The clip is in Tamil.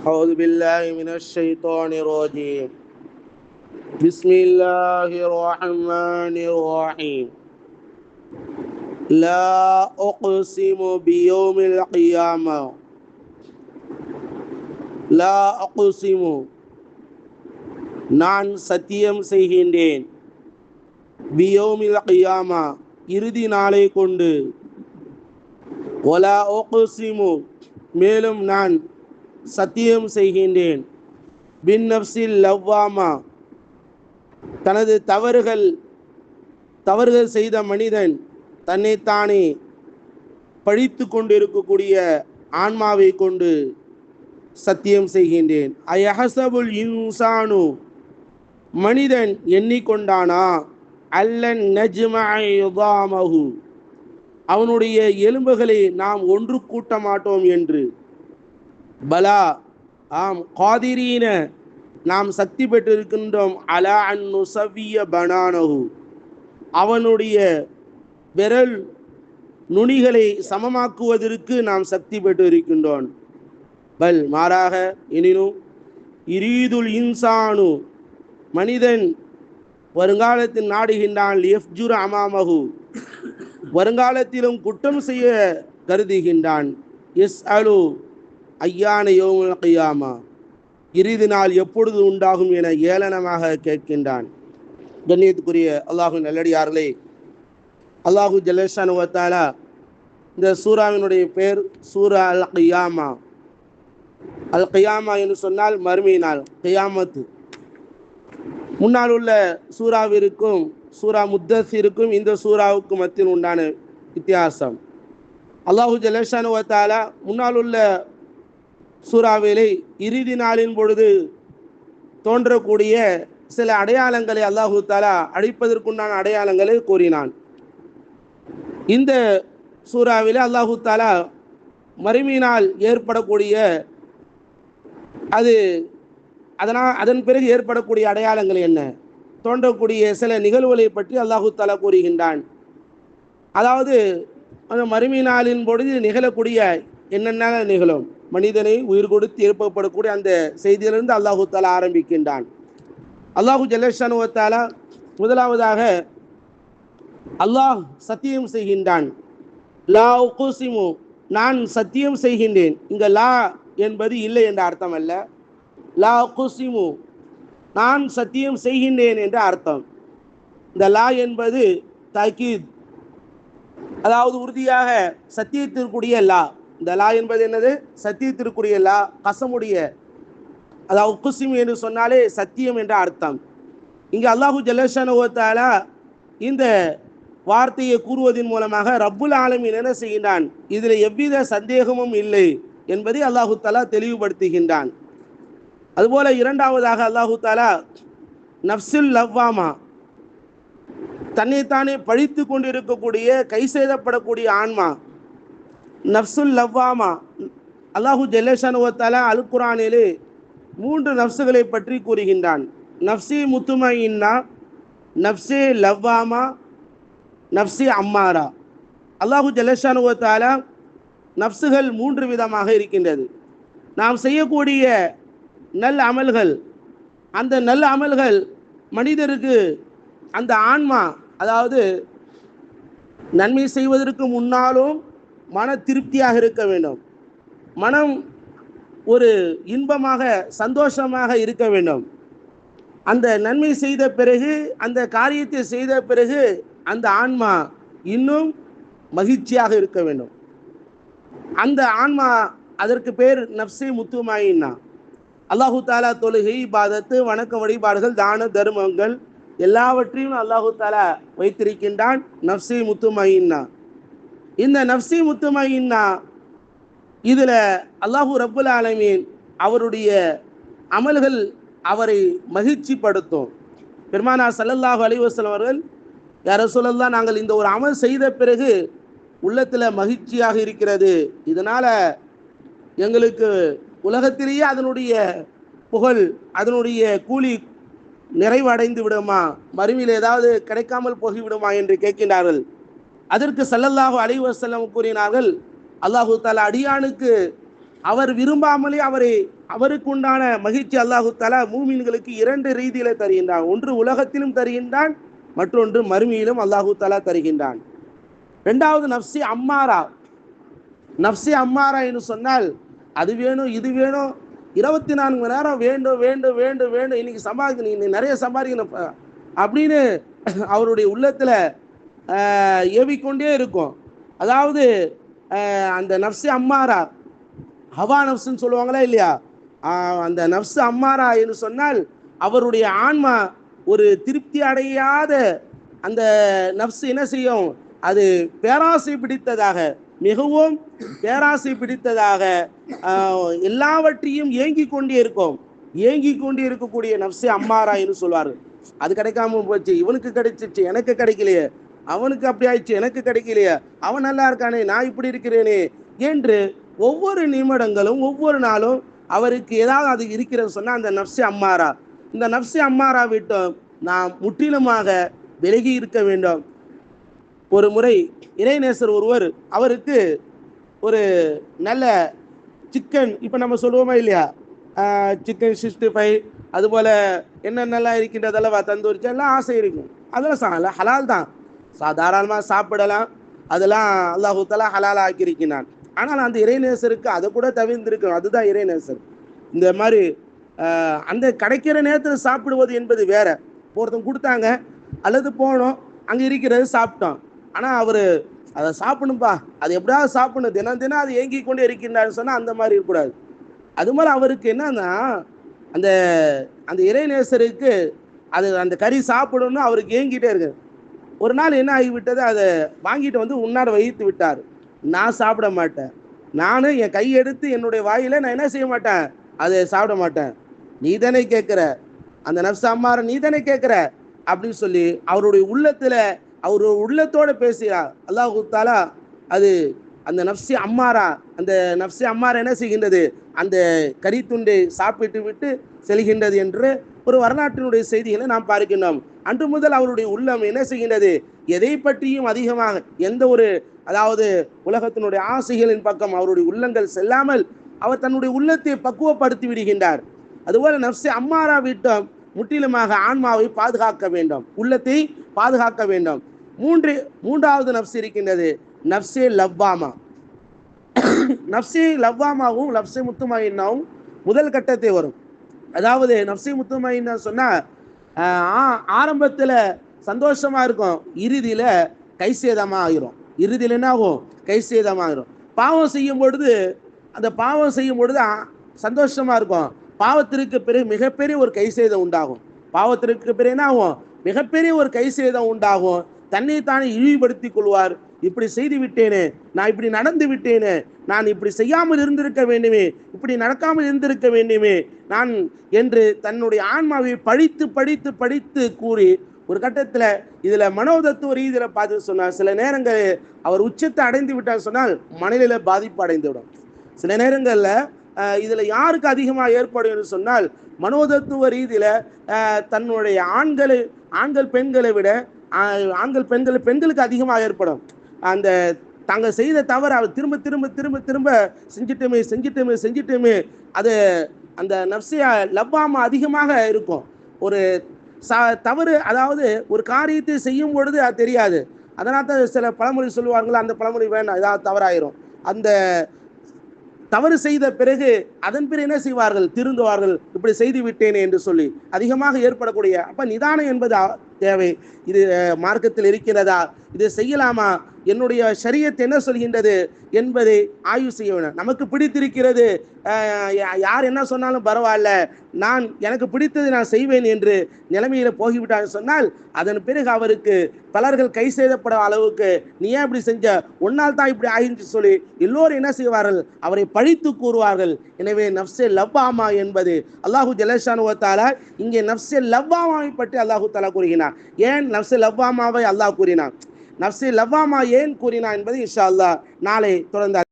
أعوذ بالله من الشيطان الرجيم بسم الله الرحمن الرحيم لا أقسم بيوم القيامة لا أقسم நான் சத்தியம் செய்கின்றேன் பியோமில் கியாமா இறுதி நாளை கொண்டு ஒலா ஓகுசிமு மேலும் நான் சத்தியம் செய்கின்றேன். பின் நப்சில் லவ்வாமா? தனது தவறுகள் தவறுகள் செய்த மனிதன் தன்னைத்தானே பழித்து கொண்டிருக்கக்கூடிய ஆன்மாவை கொண்டு சத்தியம் செய்கின்றேன். அயஹசபுல் இன்சானு? மனிதன் எண்ணிக்கொண்டானா? அல்லன் நஜ்மஹு அவனுடைய எலும்புகளை நாம் ஒன்று கூட்ட மாட்டோம் என்று. பலா. ஆம் காதிரீன நாம் சக்தி பெற்றிருக்கின்றோம். அலா அன்னு சவ்விய பனானஹு. அவனுடைய விரல் நுனிகளை சமமாக்குவதற்கு நாம் சக்தி பெற்று இருக்கின்றோம் பல் மாறாக எனினும் இரீதுல் இன்சானு மனிதன் வருங்காலத்தில் நாடுகின்றான். எஃப்ஜுர் அமாமகு வருங்காலத்திலும் குற்றம் செய்ய கருதுகின்றான். எஸ் அலு ஐயான யோமுல் கையாமா. இறுதி நாள் எப்பொழுது உண்டாகும் என ஏளனமாக கேட்கின்றான். கண்ணியத்துக்குரிய அல்லாஹு நல்லடியார்களே அல்லாஹு ஜலேஷானுவத்தாலா இந்த சூராவினுடைய பேர் சூரா அல் கையாமா அல் கையாமா என்று சொன்னால் மறுமை நாள் கையாமத்து. முன்னால் உள்ள சூறாவிற்கும் சூரா முத்தசிற்கும் இந்த சூறாவுக்கும் மத்தியில் உண்டான வித்தியாசம். அல்லாஹு ஜலேஷானுவத்தாலா முன்னால் உள்ள சூறாவிலே இறுதி நாளின் பொழுது தோன்றக்கூடிய சில அடையாளங்களை அல்லாஹு தாலா அழிப்பதற்குண்டான அடையாளங்களை கூறினான். இந்த சூறாவிலே அல்லாஹு தாலா மறுமையினால் ஏற்படக்கூடிய அது அதனால் அதன் பிறகு ஏற்படக்கூடிய அடையாளங்கள் என்ன? தோன்றக்கூடிய சில நிகழ்வுகளை பற்றி அல்லாஹு தாலா கூறுகின்றான். அதாவது அந்த மறுமை நாளின் பொழுது நிகழக்கூடிய என்னென்ன நிகழும்? மனிதனை உயிர் கொடுத்து எழுப்பப்படக்கூடிய அந்த செய்தியிலிருந்து அல்லாஹு தாலா ஆரம்பிக்கின்றான். அல்லாஹு ஜலேஷானுவத்தாலா முதலாவதாக அல்லாஹ் சத்தியம் செய்கின்றான். லா உகுசிமு நான் சத்தியம் செய்கின்றேன். இங்க லா என்பது இல்லை என்ற அர்த்தம் அல்ல. லா குசிமு நான் சத்தியம் செய்கின்றேன் என்ற அர்த்தம். இந்த லா என்பது தக்கீத் அதாவது உறுதியாக சத்தியத்திற்குரிய லா. இந்த லா என்பது என்னது? சத்தியத்திற்குரிய லா கசமுடைய அதாவது குசிம் என்று சொன்னாலே சத்தியம் என்ற அர்த்தம். இங்கே அல்லாஹு ஜலேஷானுவத்தாலா இந்த வார்த்தையை கூறுவதன் மூலமாக ரப்புல் ஆலமின் என்ன செய்கின்றான்? இதில் எவ்வித சந்தேகமும் இல்லை என்பதை அல்லாஹு தாலா தெளிவுபடுத்துகின்றான். அதுபோல இரண்டாவதாக அல்லாஹு தாலா நப்சில் லவ்வாமா தன்னைத்தானே பழித்து கொண்டிருக்கக்கூடிய கை செய்தப்படக்கூடிய ஆன்மா நப்சுல் லவ்வாமா? அல்லாஹு ஜல்லேஷானுவத்தாலா அல் குரானிலே மூன்று நப்சுகளை பற்றி கூறுகின்றான். நப்சி முத்துமையின்னா நப்சி லவ்வாமா நப்சி அம்மாரா? அல்லாஹு ஜல்லேஷானுவத்தாலா நப்சுகள் மூன்று விதமாக இருக்கின்றது. நாம் செய்யக்கூடிய நல் அமல்கள் அந்த நல்ல அமல்கள் மனிதருக்கு அந்த ஆன்மா அதாவது நன்மை செய்வதற்கு முன்னாலும் மன திருப்தியாக இருக்க வேண்டும். மனம் ஒரு இன்பமாக சந்தோஷமாக இருக்க வேண்டும். அந்த நன்மை செய்த பிறகு அந்த காரியத்தை செய்த பிறகு அந்த ஆன்மா இன்னும் மகிழ்ச்சியாக இருக்க வேண்டும். அந்த ஆன்மா அதற்கு பேர் நப்சே முத்துமாயின்னா. அல்லாஹு தாலா தொழுகை பாதத்து வணக்க வழிபாடுகள் தான தர்மங்கள் எல்லாவற்றையும் அல்லாஹு தாலா வைத்திருக்கின்றான் நப்சே முத்துமாயின்னா. இந்த நப்சி முத்துமையின்னா இதில் அல்லாஹூ ரப்புல் ஆலமீன் அவருடைய அமல்கள் அவரை மகிழ்ச்சிப்படுத்தும். பெருமானா சல்லல்லாஹு அலிவசலம் அவர்கள் யார சொல்லலாம் நாங்கள் இந்த ஒரு அமல் செய்த பிறகு உள்ளத்தில் மகிழ்ச்சியாக இருக்கிறது. இதனால் எங்களுக்கு உலகத்திலேயே அதனுடைய புகழ் அதனுடைய கூலி நிறைவடைந்து விடுமா? மறுமையில் ஏதாவது கிடைக்காமல் போகிவிடுமா? என்று கேட்கின்றார்கள். அதற்கு சல்லல்லாஹு அலைஹி கூறினார்கள் அல்லாஹு தாலா அடியானுக்கு அவர் விரும்பாமலே அவரை அவருக்கு உண்டான மகிழ்ச்சி அல்லாஹு தலா மூமின்களுக்கு இரண்டு ரீதியில தருகின்றான். ஒன்று உலகத்திலும் தருகின்றான் மற்றொன்று மறுமையிலும் அல்லாஹு தலா தருகின்றான். ரெண்டாவது நப்சி அம்மாரா. நப்சி அம்மாரா என்று சொன்னால் அது வேணும் இது வேணும் இருபத்தி நான்கு மணி நேரம் வேண்டும் வேண்டும் வேண்டும் வேண்டும் இன்னைக்கு சம்பாதிக்கணும் இன்னைக்கு நிறைய சம்பாதிக்கணும் அப்படின்னு அவருடைய உள்ளத்துல ஏவிக்கொண்டே இருக்கும். அதாவது அந்த நப்சி அம்மாரா? ஹவா நப்சுன்னு சொல்லுவாங்களா இல்லையா? அந்த நப்சு அம்மாரா என்று சொன்னால் அவருடைய ஆன்மா ஒரு திருப்தி அடையாத அந்த நப்சு என்ன செய்யும்? அது பேராசை பிடித்ததாக மிகவும் பேராசை பிடித்ததாக எல்லாவற்றையும் ஏங்கி கொண்டே இருக்கும். ஏங்கி கொண்டே இருக்கக்கூடிய நப்சு அம்மாரா என்று சொல்வார்கள். அது கிடைக்காம போச்சு. இவனுக்கு கிடைச்சிச்சு. எனக்கு கிடைக்கலையே. அவனுக்கு அப்படி ஆயிடுச்சு எனக்கு கிடைக்கலையே. அவன் நல்லா இருக்கானே நான் இப்படி இருக்கிறேனே என்று ஒவ்வொரு நிமிடங்களும் ஒவ்வொரு நாளும் அவருக்கு ஏதாவது அது இருக்கிறது சொன்னா அந்த நப்சி அம்மாரா. இந்த நப்சி அம்மாரா விட்டும் நாம் முற்றிலுமாக விலகி இருக்க வேண்டும். ஒரு முறை இறைநேசர் ஒருவர் அவருக்கு ஒரு நல்ல சிக்கன் இப்போ நம்ம சொல்லுவோமா இல்லையா? சிக்கன் சிக்ஸ்டி ஃபைவ் அதுபோல் என்னென்னலாம் இருக்கின்றதெல்லாம் தந்தூரிச்சு எல்லாம் ஆசை இருக்கும். அதெல்லாம் சா ஹலால் தான். சாதாரணமாக சாப்பிடலாம். அதெல்லாம் அல்லாஹூத்தலா தலா ஆக்கியிருக்கிறான் ஆனால் அந்த இறைநேசருக்கு அதை கூட தவிர்ந்திருக்கணும். அதுதான் இறைநேசர். இந்த மாதிரி அந்த கிடைக்கிற நேரத்தில் சாப்பிடுவது என்பது வேற. ஒருத்தன் கொடுத்தாங்க அல்லது போனோம் அங்கே இருக்கிறது சாப்பிட்டோம். ஆனால் அவர் அதை சாப்பிடணும்பா. அது எப்படியாவது சாப்பிடணும்? தினம் தினம் அது ஏங்கி கொண்டே இருக்கின்றாருன்னு சொன்னால் அந்த மாதிரி இருக்கக்கூடாது. அது மாதிரி அவருக்கு என்னன்னா அந்த அந்த இறைநேசருக்கு அது அந்த கறி சாப்பிடணும்னு அவருக்கு ஏங்கிட்டே இருக்கு ஒரு நாள் என்ன ஆகிவிட்டது? அதை வாங்கிட்டு வந்து உன்னார் வைத்து விட்டார். நான் சாப்பிட மாட்டேன். நானும் என் கையெடுத்து என்னுடைய வாயில நான் என்ன செய்ய மாட்டேன்? அதை சாப்பிட மாட்டேன். நீ தானே கேட்குற? அந்த நப்ச அம்மார நீ தானே கேட்குற? அப்படின்னு சொல்லி அவருடைய உள்ளத்துல அவர் உள்ளத்தோட பேசுகிறார். அல்லாஹு தாலா அது அந்த நப்சி அம்மாரா அந்த நப்சி அம்மாரா என்ன செய்கின்றது? அந்த கறித்துண்டை சாப்பிட்டு விட்டு செல்கின்றது என்று ஒரு வரலாற்றினுடைய செய்திகளை நாம் பார்க்கின்றோம். அன்று முதல் அவருடைய உள்ளம் என்ன செய்கின்றது? எதை பற்றியும் அதிகமாக எந்த ஒரு அதாவது உலகத்தினுடைய ஆசைகளின் பக்கம் அவருடைய உள்ளங்கள் செல்லாமல் அவர் தன்னுடைய உள்ளத்தை பக்குவப்படுத்தி விடுகின்றார். அதுபோல நப்சி அம்மாரா விட்டம் முற்றிலுமாக ஆன்மாவை பாதுகாக்க வேண்டும். உள்ளத்தை பாதுகாக்க வேண்டும். மூன்று மூன்றாவது நப்சு இருக்கின்றது. நப்சே லவ்வாமா. நப்சே லவ்வாமாவும் நப்சே முத்துமாயின்னாவும் முதல் கட்டத்தை வரும். அதாவது நப்சே முத்துமாயின்னா சொன்னா ஆரம்பத்தில் சந்தோஷமாக இருக்கும். இறுதியில் கை சேதமாக ஆகிரும் இறுதியில் என்ன ஆகும் கை ஆகிரும் பாவம் செய்யும் பொழுது அந்த பாவம் செய்யும் பொழுது சந்தோஷமாக இருக்கும். பாவத்திற்கு பிறகு மிகப்பெரிய ஒரு கைசேதம் உண்டாகும். பாவத்திற்கு பிறகு என்ன ஆகும் மிகப்பெரிய ஒரு கைசேதம் உண்டாகும். தன்னை தானே இழிவுபடுத்திக் கொள்வார். இப்படி செய்து விட்டேனே நான் இப்படி நடந்து விட்டேனே நான் இப்படி செய்யாமல் இருந்திருக்க வேண்டுமே இப்படி நடக்காமல் இருந்திருக்க வேண்டுமே நான் என்று தன்னுடைய ஆன்மாவை படித்து படித்து படித்து கூறி ஒரு கட்டத்தில் இதில் மனோதத்துவ ரீதியில் பார்த்து சொன்னார். சில நேரங்களில் அவர் உச்சத்தை அடைந்து விட்டார் சொன்னால் மனநில பாதிப்பு அடைந்துவிடும். சில நேரங்களில் இதில் யாருக்கு அதிகமாக ஏற்படும் என்று சொன்னால் மனோதத்துவ ரீதியில் தன்னுடைய ஆண்களை ஆண்கள் பெண்களை விட ஆண்கள் பெண்கள் பெண்களுக்கு அதிகமாக ஏற்படும். அந்த தாங்க செய்த தவறு அவர் திரும்ப திரும்ப திரும்ப திரும்ப செஞ்சிட்டோமே செஞ்சிட்டோமே செஞ்சிட்டோமே அது அந்த நப்சியா லவ்வாம அதிகமாக இருக்கும். ஒரு ச தவறு அதாவது ஒரு காரியத்தை செய்யும் பொழுது அது தெரியாது. அதனால தான் சில பழமொழி சொல்லுவார்கள் அந்த பழமொழி வேண்டாம் ஏதாவது தவறாயிரும். அந்த தவறு செய்த பிறகு அதன் பிறகு என்ன செய்வார்கள்? திருந்துவார்கள். இப்படி செய்து விட்டேனே என்று சொல்லி அதிகமாக ஏற்படக்கூடிய அப்ப நிதானம் என்பது தேவை. இது மார்க்கத்தில் இருக்கிறதா? இதை செய்யலாமா? என்னுடைய ஷரியத் என்ன சொல்கின்றது என்பதை ஆய்வு செய்ய வேண்டும். நமக்கு பிடித்திருக்கிறது யார் என்ன சொன்னாலும் பரவாயில்ல. நான் எனக்கு பிடித்தது நான் செய்வேன் என்று நிலைமையில போகிவிட்டான்னு சொன்னால் அதன் பிறகு அவருக்கு பலர்கள் கை செய்தப்பட அளவுக்கு நீ ஏன் இப்படி செஞ்ச? உன்னால் தான் இப்படி ஆயிடுச்சு சொல்லி எல்லோரும் என்ன செய்வார்கள்? அவரை பழித்து கூறுவார்கள். எனவே நப்சே லவ்வாமா என்பது அல்லாஹு ஜலஷானுவத்தால இங்கே நப்சே லவ்வாமாவை பற்றி அல்லாஹு தலா கூறுகிறார் ஏன் நப்சே லவ்வாமாவை அல்லாஹ் கூறினான்? நப்சே லவ்வாமா ஏன் கூறினான் என்பது இன்ஷா அல்லா நாளை தொடர்ந்து